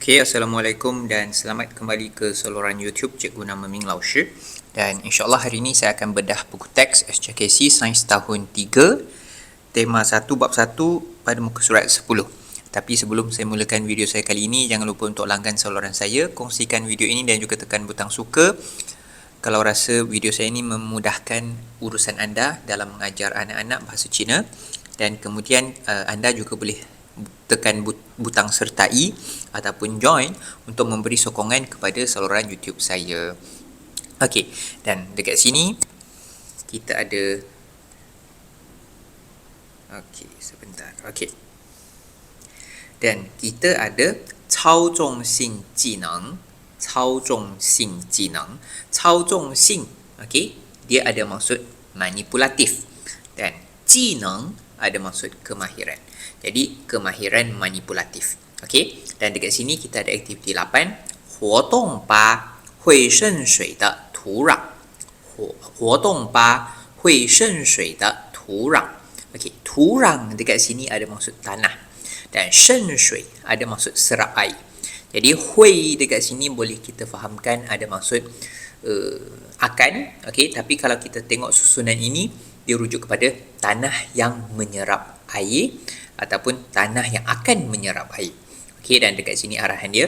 Okay, Assalamualaikum dan selamat kembali ke saluran YouTube Cikgu Nama Ming Lao. Dan insyaAllah hari ini saya akan bedah buku teks SCKC Sains Tahun 3 Tema 1 Bab 1 pada muka surat 10. Tapi sebelum saya mulakan video saya kali ini, jangan lupa untuk langgan saluran saya, kongsikan video ini dan juga tekan butang suka kalau rasa video saya ini memudahkan urusan anda dalam mengajar anak-anak bahasa Cina dan kemudian uh, anda juga boleh tekan butang sertai ataupun join untuk memberi sokongan kepada saluran YouTube saya. Okey, dan dekat sini kita ada Okey, sebentar. Okey. Dan kita ada 操纵性技能，操纵性技能，操纵性，okey, dia ada maksud manipulatif dan 技能 ada maksud kemahiran. Jadi kemahiran manipulatif. Okey. Dan dekat sini kita ada aktiviti 8. 活动吧会渗水的土壤。活活动吧会渗水的土壤。Okey, turang dekat sini ada maksud tanah. Dan shen shui ada maksud serap air. Jadi hui dekat sini boleh kita fahamkan ada maksud uh, akan. Okey, tapi kalau kita tengok susunan ini dia rujuk kepada tanah yang menyerap air ataupun tanah yang akan menyerap air. Okey dan dekat sini arahan dia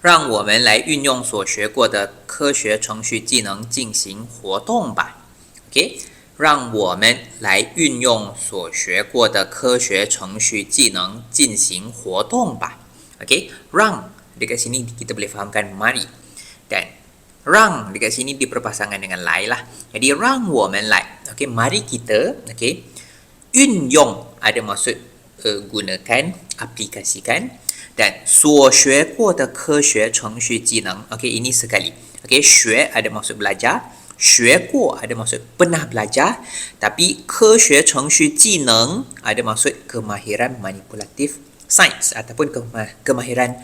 让我们来运用所学过的科学程序技能进行活动吧。OK，让我们来运用所学过的科学程序技能进行活动吧。OK，让dekat sini kita boleh fahamkan mari dan rang dekat sini diperpasangan dengan lai lah. Jadi rang 我们来 ，OK mari kita, OK 运用 ada maksud uh, gunakan, aplikasikan dan 所学过的科学程序技能 okey ini sekali okey 学 ada maksud belajar 学过 ada maksud pernah belajar tapi 科学程序技能 ada maksud kemahiran manipulatif sains ataupun kemahiran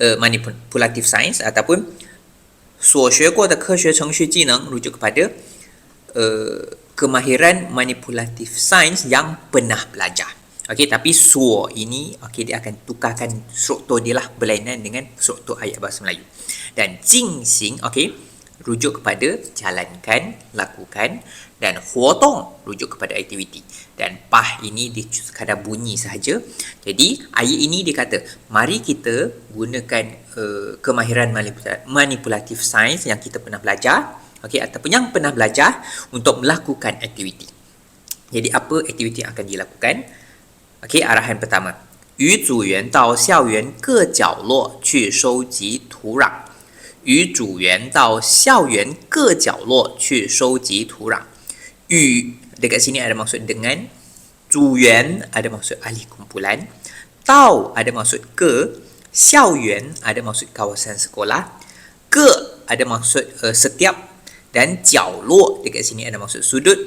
uh, manipulatif sains ataupun 所学过的科学程序技能 rujuk kepada uh, kemahiran manipulatif sains yang pernah belajar. Okey, tapi suo ini okey dia akan tukarkan struktur dia lah berlainan dengan struktur ayat bahasa Melayu. Dan jing xing okey rujuk kepada jalankan, lakukan dan huotong rujuk kepada aktiviti. Dan pah ini dia sekadar bunyi sahaja. Jadi ayat ini dia kata, mari kita gunakan uh, kemahiran manipulatif sains yang kita pernah belajar okey ataupun yang pernah belajar untuk melakukan aktiviti. Jadi apa aktiviti yang akan dilakukan? Okey, arahan pertama. 与组员到校园各角落去收集土壤。与组员到校园各角落去收集土壤。与 dekat sini ada maksud dengan. 组员 ada maksud ahli kumpulan. Tau ada maksud ke. 校园 ada maksud kawasan sekolah. Ke ada maksud uh, setiap dan jiao luo dekat sini ada maksud sudut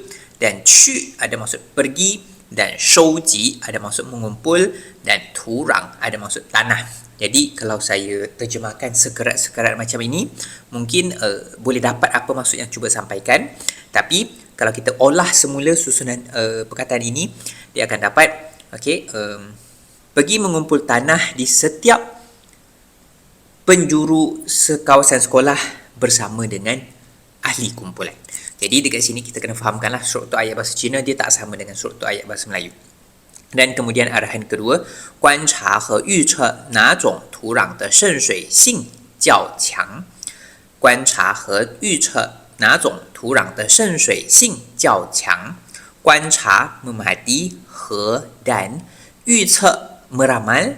dan qu ada maksud pergi dan shou ji ada maksud mengumpul dan turang ada maksud tanah. Jadi kalau saya terjemahkan sekerat-sekerat macam ini mungkin uh, boleh dapat apa maksud yang cuba sampaikan tapi kalau kita olah semula susunan uh, perkataan ini dia akan dapat okey um, pergi mengumpul tanah di setiap penjuru sekawasan sekolah bersama dengan ahli kumpulan. Jadi dekat sini kita kena fahamkanlah struktur ayat bahasa Cina dia tak sama dengan struktur ayat bahasa Melayu. Dan kemudian arahan kedua, 观察和预测哪种土壤的渗水性较强。观察和预测哪种土壤的渗水性较强。观察 memahati 和 dan 预测 meramal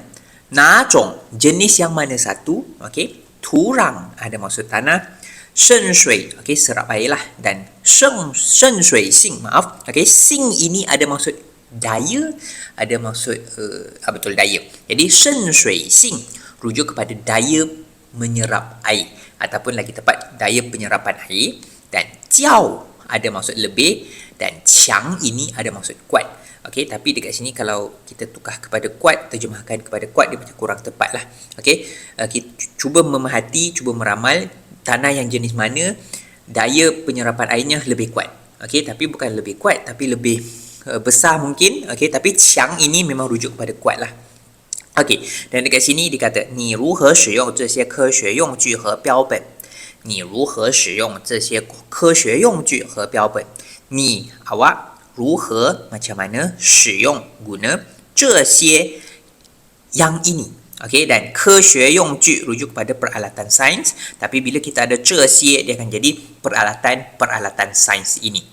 哪种 jenis yang mana satu okey 土壤 ada maksud tanah 渗水 okey serap air lah. Dan sheng shen shui xing maaf. Okey xing ini ada maksud daya ada maksud uh, betul daya. Jadi shen shui xing rujuk kepada daya menyerap air. Ataupun lagi tepat daya penyerapan air. Dan jiao ada maksud lebih. Dan qiang ini ada maksud kuat. Okey tapi dekat sini kalau kita tukar kepada kuat terjemahkan kepada kuat dia macam kurang tepat lah. Okey uh, kita cuba memahati cuba meramal tanah yang jenis mana daya penyerapan airnya lebih kuat. Okey, tapi bukan lebih kuat tapi lebih uh, besar mungkin. Okey, tapi Chiang ini memang rujuk kepada kuat lah. Okey, dan dekat sini dikata ni ru he shi zhe ke xue yong ju he biao ben. Ni ru he shi zhe ke xue yong ju he biao ben. Ni awak ru macam mana shi guna zhe yang ini. Okey dan kesyue yong ju rujuk kepada peralatan sains tapi bila kita ada che sie dia akan jadi peralatan peralatan sains ini.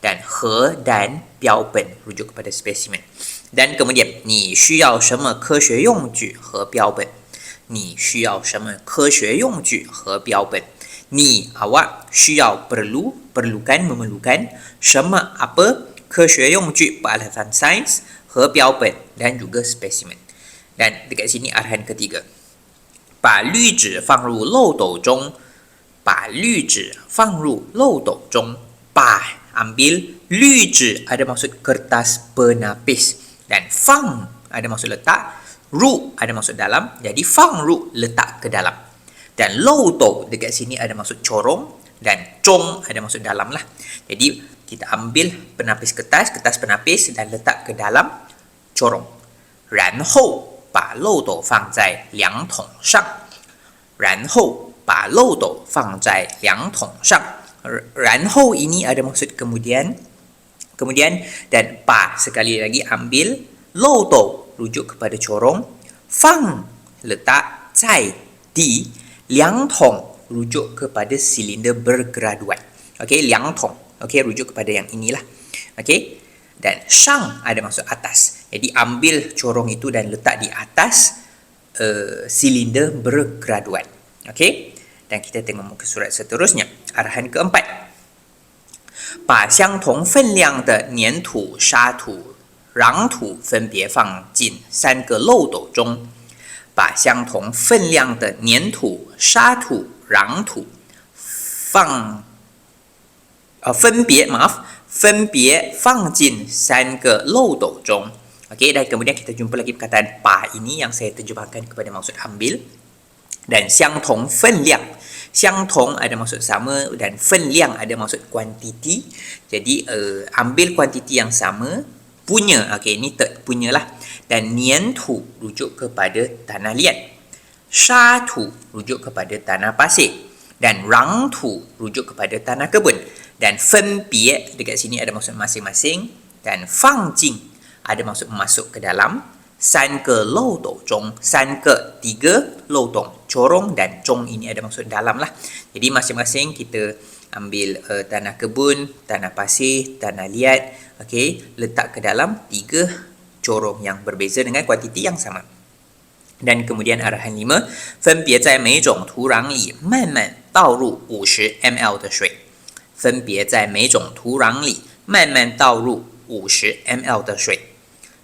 Dan he dan biao ben rujuk kepada spesimen. Dan kemudian ni xuyao shenme kesyue yong ju he biao ben. Ni xuyao shenme kesyue yong ju he biao ben. Ni awak xuyao perlu perlukan memerlukan shenme apa kesyue yong ju peralatan sains he biao ben dan juga spesimen. Dan dekat sini arahan ketiga. 把滤纸放入漏斗中，把滤纸放入漏斗中，把 ambil 滤纸 ada maksud kertas penapis dan fang ada maksud letak ru ada maksud dalam jadi fang ru letak ke dalam dan lou to dekat sini ada maksud corong dan cong ada maksud dalam lah jadi kita ambil penapis kertas kertas penapis dan letak ke dalam corong ran hou 把漏斗放在量筒上，然后把漏斗放在量筒上。然后 ini ada maksud kemudian Kemudian dan pa sekali lagi ambil lo to rujuk kepada corong fang letak cai di liang tong rujuk kepada silinder bergraduat. Okey, liang tong. Okey, rujuk kepada yang inilah. Okey. Dan shang ada maksud atas. Jadi ambil corong itu dan letak di atas uh, silinder bergraduat. Okey. Dan kita tengok muka surat seterusnya. Arahan keempat. 把相同分量的粘土、沙土、壤土分别放进三个漏斗中。把相同分量的粘土、沙土、壤土放呃分别 maaf 分别放进三个漏斗中。 Okey, dan kemudian kita jumpa lagi perkataan pa ini yang saya terjemahkan kepada maksud ambil dan siang tong fen liang. Siang tong ada maksud sama dan fen liang ada maksud kuantiti. Jadi uh, ambil kuantiti yang sama punya. Okey, ini ter, punyalah. Dan nian tu rujuk kepada tanah liat. Sha tu rujuk kepada tanah pasir dan rang tu rujuk kepada tanah kebun dan fen pie dekat sini ada maksud masing-masing dan fang jing ada maksud masuk ke dalam. San ke lou dou zhong. San ke tiga lou dong corong dan cong ini ada maksud dalam lah. Jadi masing-masing kita ambil uh, tanah kebun, tanah pasir, tanah liat, okey, letak ke dalam tiga corong yang berbeza dengan kuantiti yang sama. Dan kemudian arahan lima, 分别在每种土壤里慢慢倒入50 ml 的水。分别在每种土壤里慢慢倒入50 ml 的水。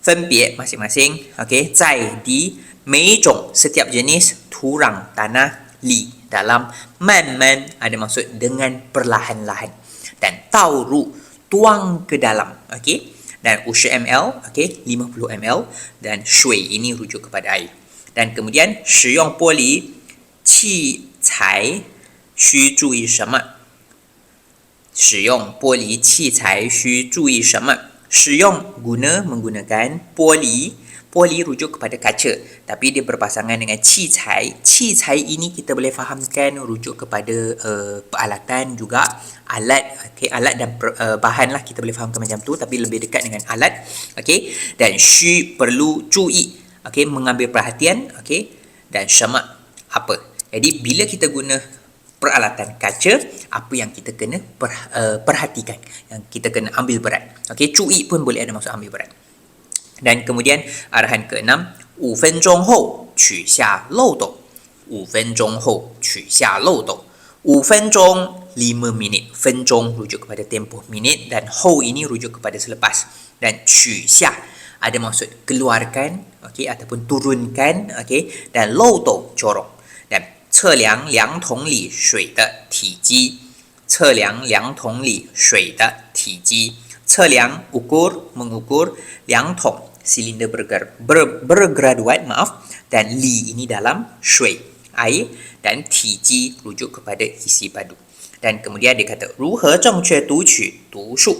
分别 masing-masing, okey, 在 di 每种 setiap jenis turang tanah li dalam man-man ada maksud dengan perlahan-lahan dan tauru tuang ke dalam okey dan 50 ml okey 50 ml dan shui ini rujuk kepada air dan kemudian 使用玻璃器材需注意什么使用玻璃器材需注意什么 Shuyong guna menggunakan poli. Poli rujuk kepada kaca. Tapi dia berpasangan dengan qi cai. Qi cai ini kita boleh fahamkan rujuk kepada uh, peralatan juga. Alat okay, alat dan per, uh, bahan lah kita boleh fahamkan macam tu. Tapi lebih dekat dengan alat. Okay. Dan shi perlu cui. Okay, mengambil perhatian. Okay. Dan syamak apa. Jadi bila kita guna peralatan kaca apa yang kita kena per, uh, perhatikan yang kita kena ambil berat. Okey cui pun boleh ada maksud ambil berat. Dan kemudian arahan ke-6, 5分钟后取下漏斗。5分钟后取下漏斗。5分钟 5 minit. 分钟 rujuk kepada tempoh minit dan ho ini rujuk kepada selepas. Dan 取下 ada maksud keluarkan okey ataupun turunkan okey dan 漏斗 corong. Dan 测量两桶里水的体积。测量两桶里水的体积。测量 ukur mengukur 两桶 silinder berger, ber, bergraduat maaf dan li ini dalam shui air dan tiji rujuk kepada isi padu dan kemudian dia kata 如何正确读取读数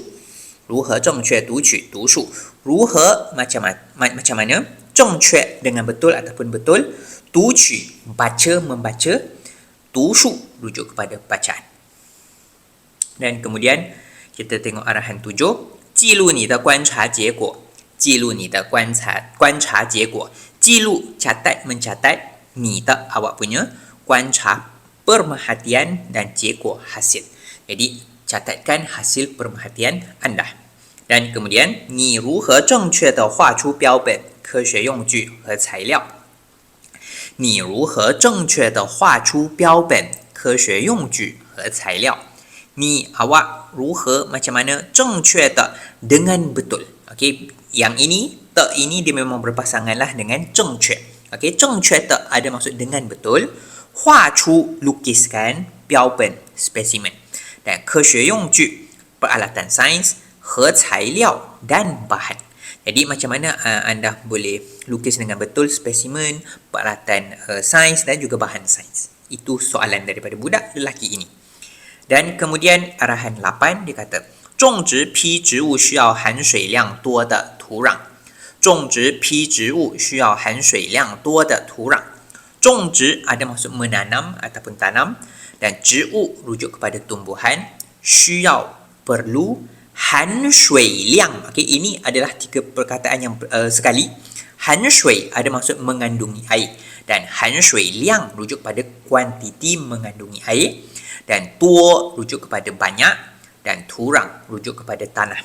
如何正确读取读数如何 macam macam mana zhengque dengan betul ataupun betul. Tuqu baca membaca. Tushu rujuk kepada bacaan. Dan kemudian kita tengok arahan tujuh. 记录你的观察结果。记录你的观察观察结果。记录 catat mencatat 你的 awak punya 观察 perhatian dan 结果 hasil. Jadi catatkan hasil perhatian anda. Dan kemudian 你如何正确的画出标本、科学用具和材料？ 你如何正确的画出标本、科学用具和材料？你 awak 如何 macam mana 正确的 dengan betul. Okey, yang ini te ini dia memang berpasangan lah dengan 正确. Okey, 正确的 ada maksud dengan betul. 画出 lukiskan 标本 specimen. Dan 科学用具 peralatan sains 和材料 dan bahan. Jadi macam mana uh, anda boleh lukis dengan betul spesimen, peralatan uh, sains dan juga bahan sains. Itu soalan daripada budak lelaki ini. Dan kemudian arahan 8 dia kata 种植批植物需要含水量多的土壤。种植批植物需要含水量多的土壤。种植 ada maksud menanam ataupun tanam dan 植物 rujuk kepada tumbuhan 需要 perlu han shui liang. Okey ini adalah tiga perkataan yang uh, sekali. Han shui ada maksud mengandungi air dan han shui liang rujuk pada kuantiti mengandungi air dan tuo rujuk kepada banyak dan turang rujuk kepada tanah.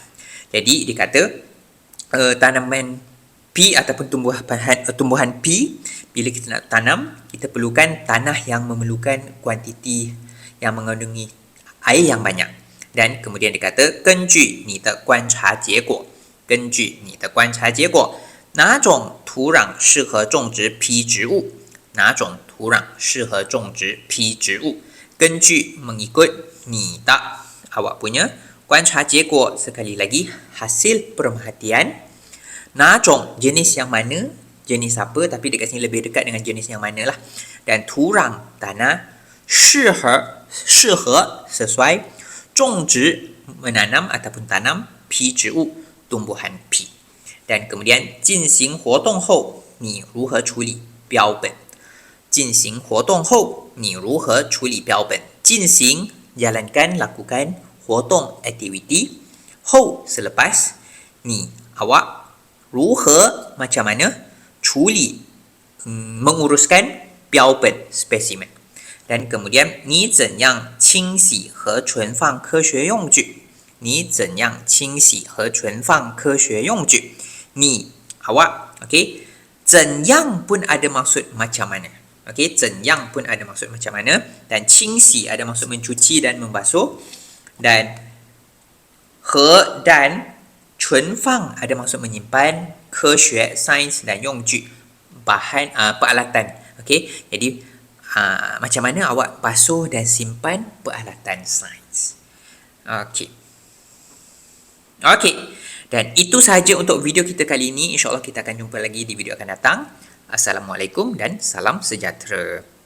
Jadi dikata uh, eh, tanaman p ataupun eh, tumbuhan uh, tumbuhan p bila kita nak tanam kita perlukan tanah yang memerlukan kuantiti yang mengandungi air yang banyak. Dan kemudian dikata 根据你的观察结果根据你的观察结果哪种土壤适合种植批植物哪种土壤适合种植批植物 Kencu mengikut ni tak awak punya 观察结果 sekali lagi hasil perhatian Najong jenis yang mana jenis apa tapi dekat sini lebih dekat dengan jenis yang mana lah dan turang tanah 适合适合 sesuai 种植 menanam ataupun tanam 批植物 tumbuhan pi dan kemudian 进行活动后你如何处理标本进行活动后，你如何处理标本？进行 jalankan lakukan 活动 activity 后 selepas 你 awak 如何 macam mana 处理 menguruskan 标本 specimen dan kemudian 你怎样清洗和存放科学用具？你怎样清洗和存放科学用具？你 awak okay 怎样 pun ada maksud macam mana Okey, zenyang pun ada maksud macam mana dan qingxi ada maksud mencuci dan membasuh dan he dan chunfang ada maksud menyimpan kexue sains dan yongju bahan uh, peralatan. Okey, jadi uh, macam mana awak basuh dan simpan peralatan sains. Okey. Okey. Dan itu sahaja untuk video kita kali ini. InsyaAllah kita akan jumpa lagi di video akan datang. Assalamualaikum dan salam sejahtera.